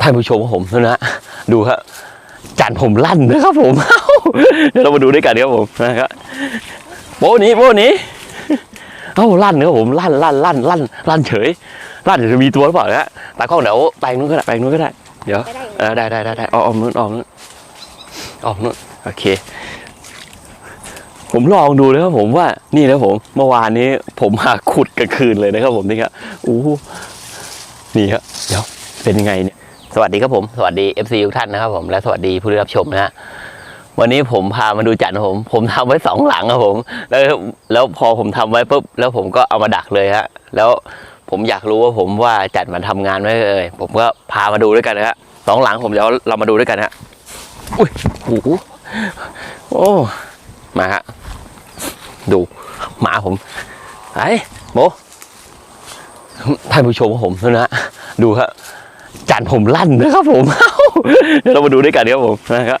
ท่านผู้ชมกับผมนะฮะดูครับจานผมลั่นนะครับผมเดี๋ยวเรามาดูด้วยกันครับผมนะครับโบะหนี้โบะหนี้เอ้าลั่นนะครับผมลั่นลั่นลั่นลั่นลั่นเฉยลั่นจะมีตัวหรือเปล่านะตากล้องเดี๋ยวแปลงนู้นก็ได้แปลงนู้นก็ได้เดี๋ยวได้ได้ได้ได้ออกออกนู้นออกนู้นออกนู้นโอเค ผมลองดูนะครับผมว่านี่นะผมเมื่อวานนี้ผมมาขุดกลางคืนเลยนะครับผมนี่ครับอู้นี่ครับเดี๋ยว เป็นยังไงเนี่ยสวัสดีครับผมสวัสดี FC ทุกท่านนะครับผมและสวัสดีผู้รับชมนะฮะวันนี้ผมพามาดูจันทร์ผม ผมทำไว้สองหลังครับผมแล้วแล้วพอผมทำไว้ปุ๊บแล้วผมก็เอามาดักเลยฮะแล้วผมอยากรู้ว่าผมว่าจันมันทำงานไหมเอ่ยผมก็พามาดูด้วยกันนะฮะสองหลังผมเดี๋ยวเรามาดูด้วยกันฮะอุ้ยโอ้โหโอ้มาฮะดูหมาผมไอ้โบท่านผู้ชมครับผมนะฮะดูครับ จานผมลั่นนะครับผมเอ้าเดี๋ยวเรามาดูด้วยกันครับผมนะครับ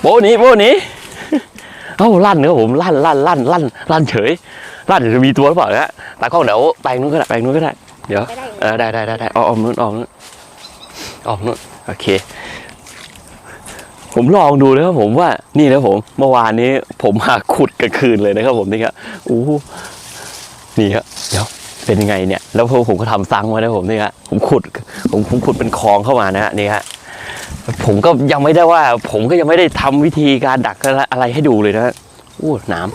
โบะหนี้โบะหนี้เอ้าลั่นนะครับผมลั่นลั่นลั่นลั่นลั่นเฉยลั่นเดี๋ยวจะมีตัวหรือเปล่านะตากล้องเดี๋ยวแปลงนู้นก็ได้แปลงนู้นก็ได้ เดี๋ยวไม่ได้เออได้ได้ได้ได้ออกออกนู้นออกนู้นออกนู้นโอเค ผมลองดูนะครับผมว่านี่นะผมเมื่อวานนี้ผมมาขุดกลางคืนเลยนะครับผมนี่ครับอู้หูนี่ครับเดี๋ยว เป็นยังไงเนี่ย แล้วพอผมก็ทำซังไว้นะผมนี่ฮะผมขุดผมผมขุดเป็นคลองเข้ามานะฮะนี่ฮะผมก็ยังไม่ได้ว่า ผมก็ยังไม่ได้ทำวิธีการดักอะไรให้ดูเลยนะฮะอู้หนาม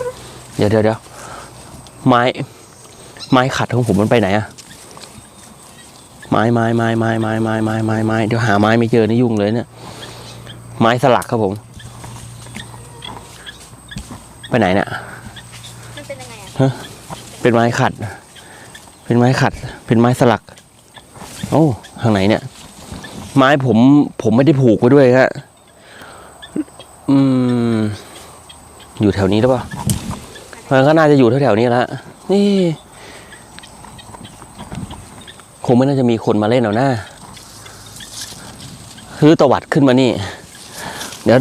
เดี๋ยวเดี๋ยวเดี๋ยวไม้ไม้ขัดของผมมันไปไหนอะไม้ไม้ไม้ไม้ไม้ไม้ไม้ไม้ไม้เดี๋ยวหาไม้ไม่เจอนี่ยุ่งเลยเนี่ย ไม้สลักครับผม ไปไหนเนี่ยมันเป็นยังไงอะเป็นไม้ขัด เป็นไม้ขัด เป็นไม้สลัก โอ้ทางไหนเนี่ย ไม้ผมผมไม่ได้ผูกไว้ด้วยฮะอืม อยู่แถวนี้หรือเปล่ามันก็น่าจะอยู่แถวๆนี้แล้วนี่ คงไม่น่าจะมีคนมาเล่นเอาหน้าคือตวัดขึ้นมานี่ เดี๋ยว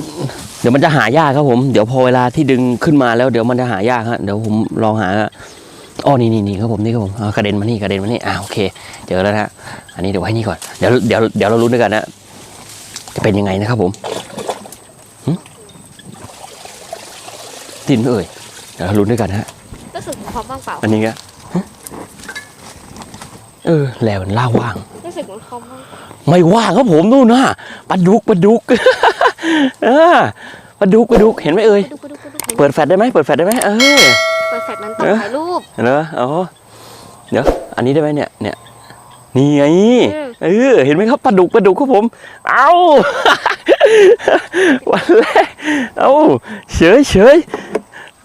เดี๋ยวมันจะหายากครับผม เดี๋ยวพอเวลาที่ดึงขึ้นมาแล้วเดี๋ยวมันจะหายากฮะ เดี๋ยวผมลองหา อ๋อนี่นี่นี่ครับผมนี่ครับผมเอากระเด็นมานี่กระเด็นมานี่อ่าโอเค เจอแล้วนะฮะอันนี้เดี๋ยวไว้นี่ก่อนเดี๋ยวเดี๋ยวเดี๋ยวเราลุ้นด้วยกันนะจะเป็นยังไงนะครับผมหึดินไหมเอ่ยเดี๋ยวเราลุ้นด้วยกันฮะรู้สึกพร้อมบ้างเปล่าอันนี้ก็ฮะเออแล้วมันล่าว่างรู้สึกมันพร้อมบ้างเปล่าไม่ว่างครับผมนู่นนะปลาดุกปลาดุกเออปลาดุกปลาดุกเห็นไหมเอ่ยดูดูดูดูเปิดแฟลชได้ไหมเปิดแฟลชได้ไหมเออเปิดแฟลชมันต้องถ่ายรูป เห็นไหมอ๋อเดี๋ยว อันนี้ได้ไหมเนี่ย เนี่ย นี่ไงอืมเออ เห็นไหมครับปลาดุกปลาดุกครับผม เอาวันแรกเอาเฉยเฉย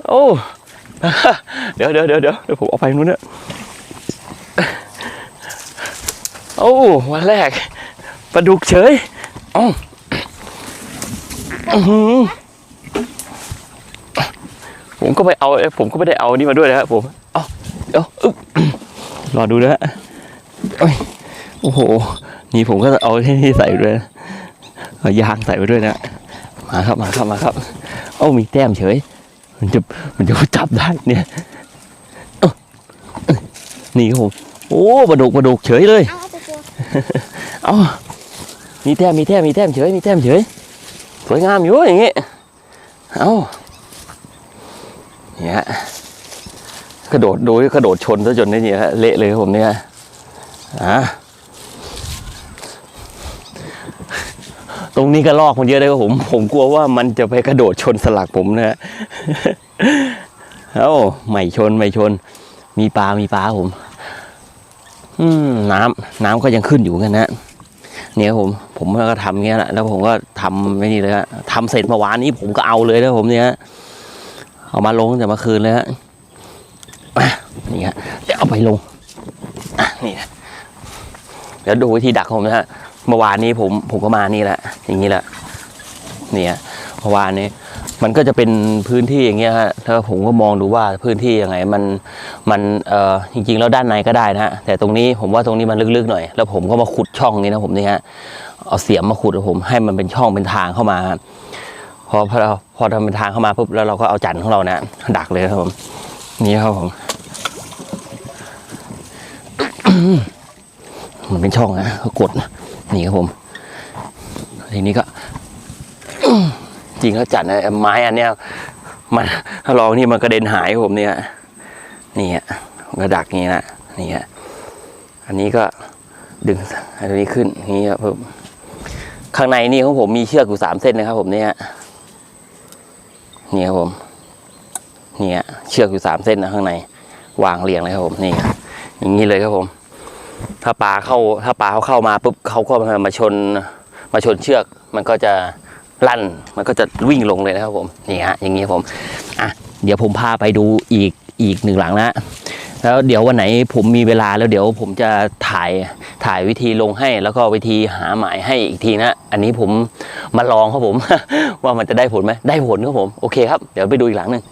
โอ้ เดี๋ยวเดี๋ยวเดี๋ยวเดี๋ยวเดี๋ยวผมเอาไปนู้นเนี่ยโอ้วันแรกปลาดุกเฉยเอ้าอื้อหือ ผมก็ไปเอาผมก็ไม่ได้เอานี่มาด้วยนะครับผมเอาเดี๋ยวอึ๊บรอดูนะฮะโอ้โห นี่ผมก็จะเอาที่นี่ใส่ไปด้วยเอายางใส่ไปด้วยนะมาครับมาครับมาครับ เอ้ามีแต้มเฉย มันจะมันจะจับได้เนี่ยนี่ครับผมโอ้ปลาดุกปลาดุกเฉยเลยเอ้ามีแต้มมีแต้มมีแต้มเฉยมีแต้มเฉยสวยงามอยู่อย่างงี้เอ้า เนี่ยกระโดดโดยกระโดดชนซะจนได้เนี่ยฮะเละเลยผมเนี่ยอะตรงนี้ก็ลอกมันเยอะเลยครับผม ผมกลัวว่ามันจะไปกระโดดชนสลักผมนะฮะเอ้าไม่ชนไม่ชน มีปลา มีปลาครับผม อืมน้ำน้ำก็ยังขึ้นอยู่กันนะเนี่ยผม ผมก็ทำเงี้ยแหละแล้วผมก็ทำไม่นี่เลยฮะทำเสร็จเมื่อวานนี้ผมก็เอาเลยนะผมเนี่ยฮะ เอามาลงแต่เมื่อคืนเลยฮะนี่ฮะเดี๋ยวเอาไปลงนี่นะเดี๋ยวดูวิธีดักของผมนะฮะเมื่อวานนี้ผมผมก็มานี่แหละ อย่างนี้แหละเนี่ยเมื่อวานนี้มันก็จะเป็นพื้นที่อย่างเงี้ยฮะแล้วผมก็มองดูว่าพื้นที่ยังไงมันมันเอ่อจริงๆแล้วด้านในก็ได้นะฮะแต่ตรงนี้ผมว่าตรงนี้มันลึกๆหน่อย แล้วผมก็มาขุดช่องนี้นะผมนี่ฮะเอาเสียมมาขุดนะผมให้มันเป็นช่องเป็นทางเข้ามา พอพอเราพอทำเป็นทางเข้ามาปุ๊บแล้วเราก็เอาจันทร์ของเรานะดักเลยครับผมนี่ครับผมมันเป็นช่องนะก็กดนี่ครับผมทีนี้ก็จริงแล้วจัดนะไม้อันเนี้ยมันถ้าลองนี่มันกระเด็นหายครับผมเนี่ยนี่ฮะผมก็ดักอย่างนี้นะนี่ฮะอันนี้ก็ดึงอันนี้ขึ้นนี้ครับผมข้างในนี่ของผมมีเชือกอยู่สามเส้นนะครับผมเนี่ย นี่ครับผมนี่ฮะเชือกอยู่สามเส้นนะข้างใน วางเรียงเลยครับผมนี่อย่างนี้เลยครับผม ถ้าปลาเข้าถ้าปลาเขาเข้ามาปุ๊บเขาก็มาชนมาชนเชือกมันก็จะลั่นมันก็จะวิ่งลงเลยนะครับผมนี่ฮะอย่างนี้ครับผมอะเดี๋ยวผมพาไปดูอีกอีกหนึ่งหลังนะ แล้วเดี๋ยววันไหนผมมีเวลาแล้วเดี๋ยวผมจะถ่ายถ่ายวิธีลงให้ แล้วก็วิธีหาหมายให้อีกทีนะ อันนี้ผมมาลองครับผม ว่ามันจะได้ผลไหมได้ผลครับผมโอเคครับเดี๋ยวไปดูอีกหลังหนึ่ง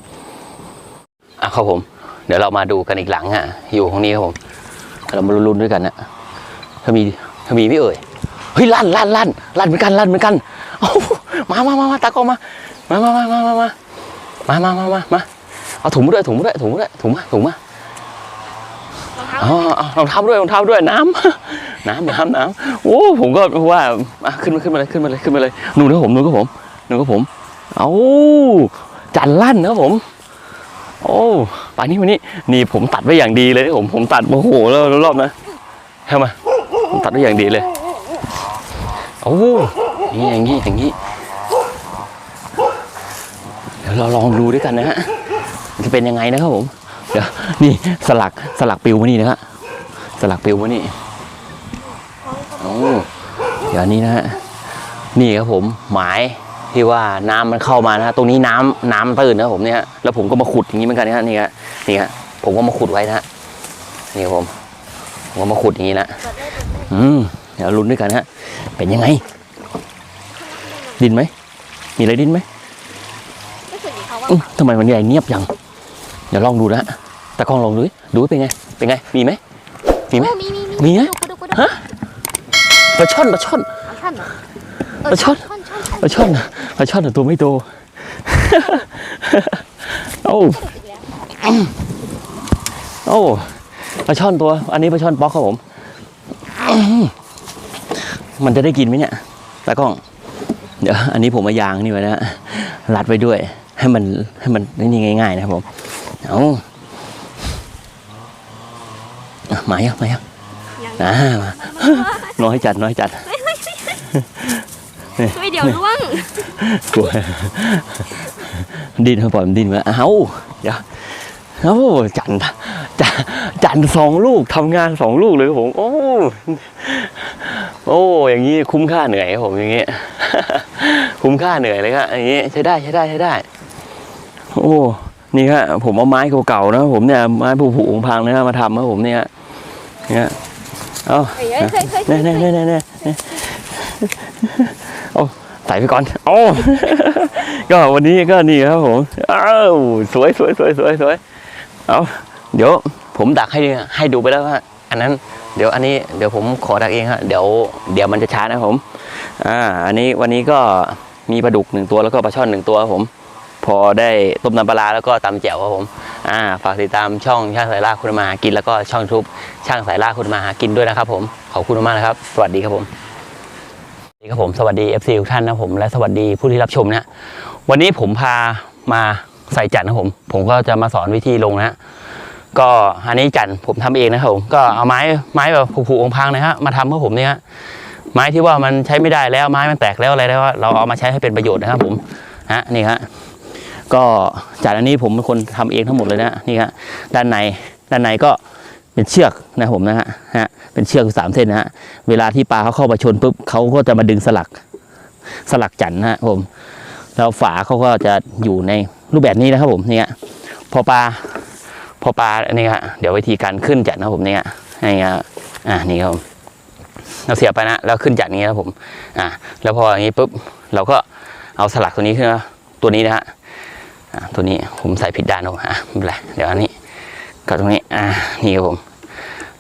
อะครับผม เดี๋ยวเรามาดูกันอีกหลังอะ อยู่ตรงนี้ครับผมเรามาลุ้นด้วยกันนะถ้ามีถ้ามีไม่เอ่ยเฮ้ยลั่นลั่นลั่นลั่นเหมือนกันลั่นเหมือนกันมามามามาตากล้องมามามามามามามามามามามาเอาถุงมาด้วยถุงมาด้วยถุงมาด้วยถุงมาถุงมา อ๋อรองเท้าด้วยรองเท้าด้วยน้ำน้ำน้ำน้ำโอ้ผมก็ว่าขึ้นมาขึ้นมาเลยขึ้นมาเลยขึ้นมาเลยหนูนะผมหนูกับผมหนูกับผมเอาจันลั่นนะผม โอ้ป่านนี้วันนี้นี่ผมตัดไว้อย่างดีเลยผมผมตัดโอ้โหแล้วรอบนะทำไมผมตัดไว้อย่างดีเลยโอ้นี่อย่างนี้อย่างนี้เดี๋ยวเราลองดูด้วยกันนะฮะจะเป็นยังไงนะครับผม เดี๋ยวนี่สลักสลักปิวมานี่นะฮะสลักปิวมานี่โอ้เดี๋ยวนี้นะฮะนี่ครับผมหมายที่ว่าน้ำมันเข้ามานะฮะตรงนี้น้ำน้ำตื้นนะครับผมเนี่ยฮะแล้วผมก็มาขุดอย่างนี้เหมือนกันนะฮะนี่ฮะนี่ฮะผมก็มาขุดไว้นะฮะนี่ครับผมผมก็มาขุดอย่างนี้นะเปิดได้เปิดได้อืมเดี๋ยวลุ้นด้วยกันฮะเป็นยังไง ดินไหมมีอะไรดินไหมรู้สึกดีเขาว่าอื้อทำไมมันใหญ่เงียบจัง เดี๋ยวลองดูนะฮะตะกล้องลองดูดิดูเป็นไง เป็นไง มีไหมมีไหมโอ้มีมีมีนะกระดูกกระดูกฮะปลาช่อนปลาช่อนเอาช่อนเหรอเปลาช่อนช่อนช่อนช่อนปลาช่อนปลาช่อนแต่ตัวไม่โตโอ้กระดูกอีกแล้วโอ้ปลาช่อนตัว อันนี้ปลาช่อนป๊อกครับผม มันจะได้กินไหมเนี่ยตากล้อง เดี๋ยว อันนี้ผมมายางนี่ไว้นะรัดไว้ด้วย ให้มันให้มันนี่ง่ายๆนะครับผม เอาอะมายังมายังยังอ่ามาน้อยจัดน้อยจัดช่วยเดี๋ยวร่วงกลัวดินเขาปล่อยมันดินมาเอาเดี๋ยวเอ้าจันจันจันสองลูกทำงานสองลูกเลยครับผม โอ้ โอ้อย่างนี้คุ้มค่าเหนื่อยครับผมอย่างนี้คุ้มค่าเหนื่อยเลยครับอย่างนี้ใช้ได้ใช้ได้ใช้ได้ โอ้ นี่ครับผมเอาไม้เก่าๆนะผมเนี่ยไม้ผุๆพังๆนะมาทำครับผมเนี่ยเนี่ยเอาเฮ้ยเคยเคยเคเน่ยเน่เน่เน่เน่เอาใส่ไปก่อนโอ้ก็วันนี้ก็นี่ครับผมอ้าวสวยสวยสวยสวยสวยเอาเดี๋ยวผมดักให้ให้ดูไปแล้วว่าอันนั้นเดี๋ยวอันนี้เดี๋ยวผมขอดักเองฮะเดี๋ยวเดี๋ยวมันจะช้านะครับผม อ่า อันนี้วันนี้ก็มีปลาดุกหนึ่งตัวแล้วก็ปลาช่อนหนึ่งตัวครับผมพ อได้ต้มน้ำปลาแล้วก็ตำแจ่วครับผมอ่าฝากติดตามช่องช่างสายล่าคุณมาหากิน แล้วก็ช่องทูบช่างสายล่าคุณมาหากินด้วยนะครับผมขอบคุณมากนะครับ สวัสดีครับผมสวัสดีครับผมสวัสดี FC ทุกท่านนะผมและสวัสดีผู้ที่รับชมนะวันนี้ผมพามาใส่จันนะผม ผมก็จะมาสอนวิธีลงนะก็อันนี้จันผมทำเองนะครับผมก็เอาไม้ไม้แบบผุๆพังนะฮะมาทำเพื่อผมเนี่ยฮะไม้ที่ว่ามันใช้ไม่ได้แล้วไม้มันแตกแล้วอะไรแล้วเราเอามาใช้ให้เป็นประโยชน์นะครับผมฮะนี่ฮะ ก็จากอันนี้ผมเป็นคนทำเองทั้งหมดเลยนะนี่ฮะด้านในด้านในก็เป็นเชือกนะผมนะฮะฮะเป็นเชือกสามเส้นนะฮะเวลาที่ปลาเขาเข้ามาชนปุ๊บเขาก็จะมาดึงสลักสลักจันนะฮะผมแล้วฝาเขาก็จะอยู่ในรูปแบบนี้นะครับผมเนี่ยพอปลาพอปลาอันนี้ฮะเดี๋ยววิธีการขึ้นจันนะครับผมเนี่ยนี่ฮะอ่านี่ครับเราเสียบไปนะแล้วขึ้นจันนี้นะครับผมอ่าแล้วพออย่างนี้ปุ๊บเราก็เอาสลักตัวนี้ขึ้นตัวนี้นะฮะ ตัวนี้ผมใส่ผิดด้านเอาอะไม่เป็นไรเดี๋ยวอันนี้ก็ตรงนี้อ่านี่ครับผม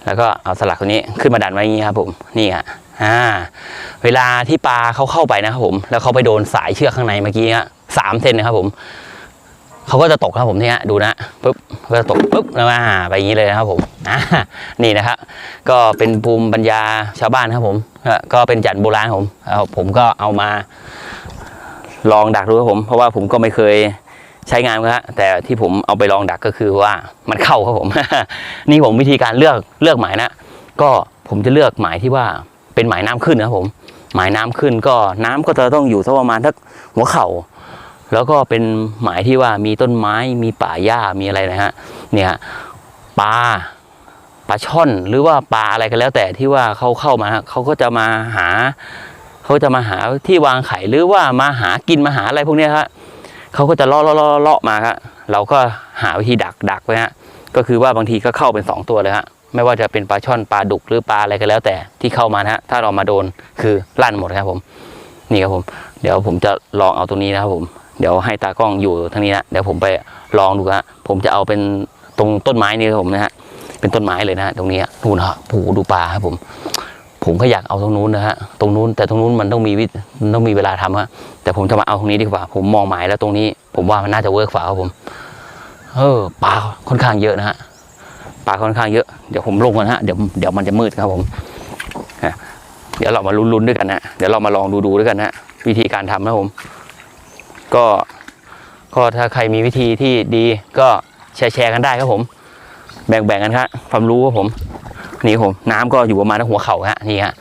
แล้วก็เอาสลักตัวนี้ขึ้นมาดันไว้อย่างนี้ครับผมนี่ฮะอ่าเวลาที่ปลาเขาเข้าไปนะครับผม แล้วเขาไปโดนสายเชือกข้างในเมื่อกี้ฮะสามเซนนะครับผมเขาก็จะตกครับผมนี่ยดูนะปุ๊บเขาก็จะตกปุ๊บแล้วมาไปอย่างนี้เลยนะครับผมอ่านี่นะครับก็เป็นภูมิปัญญาชาวบ้านครับผมก็เป็นจันโบราณผมผมก็เอามาลองดักดูครับผม เพราะว่าผมก็ไม่เคย ใช้งานครับแต่ที่ผมเอาไปลองดักก็คือว่ามันเข้าครับผม นี่ผมวิธีการเลือกเลือกหมายนะ ก็ผมจะเลือกหมายที่ว่าเป็นหมายน้ำขึ้นนะครับผม หมายน้ำขึ้นก็น้ำก็จะต้องอยู่สักประมาณทักหัวเข่า แล้วก็เป็นหมายที่ว่ามีต้นไม้มีป่าหญ้ามีอะไรนะฮะเนี่ยปลาปลาช่อนหรือว่าปลาอะไรก็แล้วแต่ที่ว่าเขาเข้ามาเขาก็จะมาหาเขาจะมาหาที่วางไข่หรือว่ามาหากินมาหาอะไรพวกนี้ครับ เขาก็จะเลาะเลาะเลาะมาครับเราก็หาวิธีดักดักไว้ฮะก็คือว่าบางทีก็เข้าเป็นสองตัวเลยฮะไม่ว่าจะเป็นปลาช่อนปลาดุกหรือปลาอะไรก็แล้ว แต่ที่เข้ามานะฮะถ้าเรามาโดนคือลั่นหมดครับผมนี่ครับผม เดี๋ยวผมจะลองเอาตรงนี้นะครับผมเดี๋ยวให้ตากล้องอยู่ทางนี้นะเดี๋ยวผมไปลองดูฮะผมจะเอาเป็นตรงต้นไม้นี่ครับผมนะฮะเป็นต้นไม้เลยนะฮะตรงนี้ฮะนู่นฮะโอ้โหดูปลาครับผม ผมก็อยากเอาตรงนู้นนะฮะตรงนู้นแต่ตรงนู้นมันต้องมีวิมันต้องมีเวลาทำฮะแต่ผมจะมาเอาตรงนี้ดีกว่า ผมมองหมายแล้วตรงนี้ ผมว่ามันน่าจะเวิร์กฝ่าครับผมเออปลาค่อนข้างเยอะนะฮะปลาค่อนข้างเยอะเดี๋ยวผมลงก่อนฮะเดี๋ยวเดี๋ยวมันจะมืดครับผมเดี๋ยวเรามาลุ้นๆด้วยกันนะเดี๋ยวเรามาลองดูๆด้วยกันนะวิธีการทำนะผม ก็ก็ถ้าใครมีวิธีที่ดีก็แชร์แชร์กันได้ครับผม แบ่งๆกันครับความรู้ครับผม นี่ผมน้ำก็อยู่ประมาณหัวเข่าฮะนี่ฮะ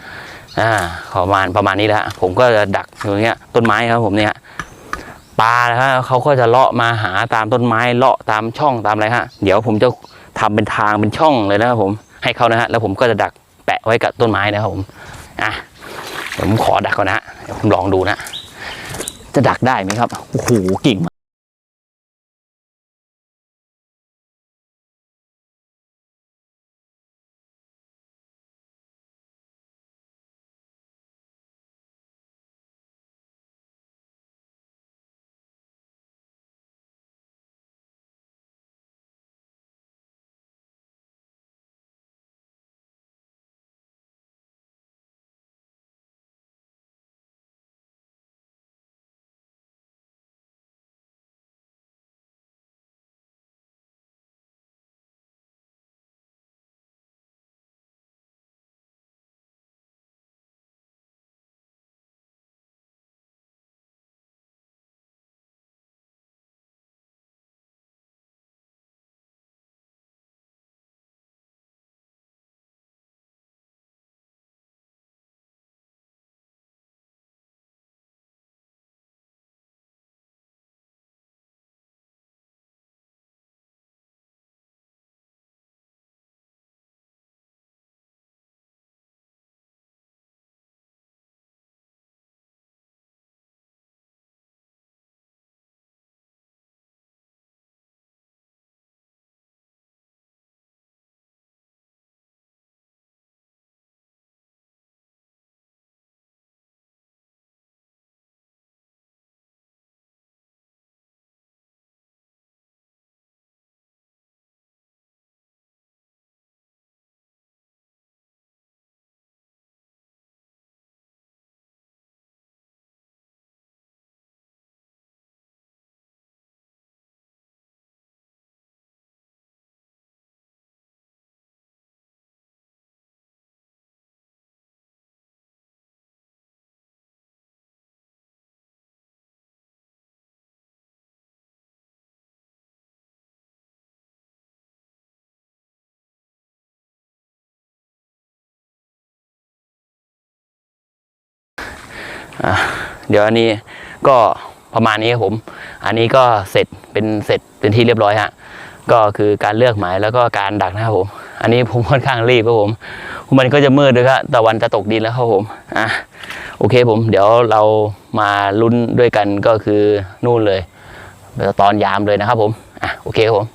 อ่าประมาณประมาณนี้แหละผมก็จะดักอยู่เนี้ยต้นไม้ครับผมเนี่ยปลาฮะเขาก็จะเลาะมาหาตามต้นไม้เลาะตามช่องตามอะไรฮะเดี๋ยวผมจะทำเป็นทางเป็นช่องเลยนะครับผมให้เขานะฮะแล้วผมก็จะดักแปะไว้กับต้นไม้นะครับผมอะเดี๋ยวผมขอดักก่อนนะเดี๋ยวผมลองดูนะ จะดักได้ไหมครับโอ้โหกิ่ง เดี๋ยวอันนี้ก็ประมาณนี้ครับผม อันนี้ก็เสร็จเป็นเสร็จเป็นที่เรียบร้อยฮะก็คือการเลือกหมายแล้วก็การดักนะครับผม อันนี้ผมค่อนข้างรีบครับผม มันก็จะมืดด้วยครับตะวันจะตกดินแล้วครับผมอะโอเคผม เดี๋ยวเรามาลุ้นด้วยกันก็คือนู่นเลยตอนยามเลยนะครับผมอะโอเคครับผม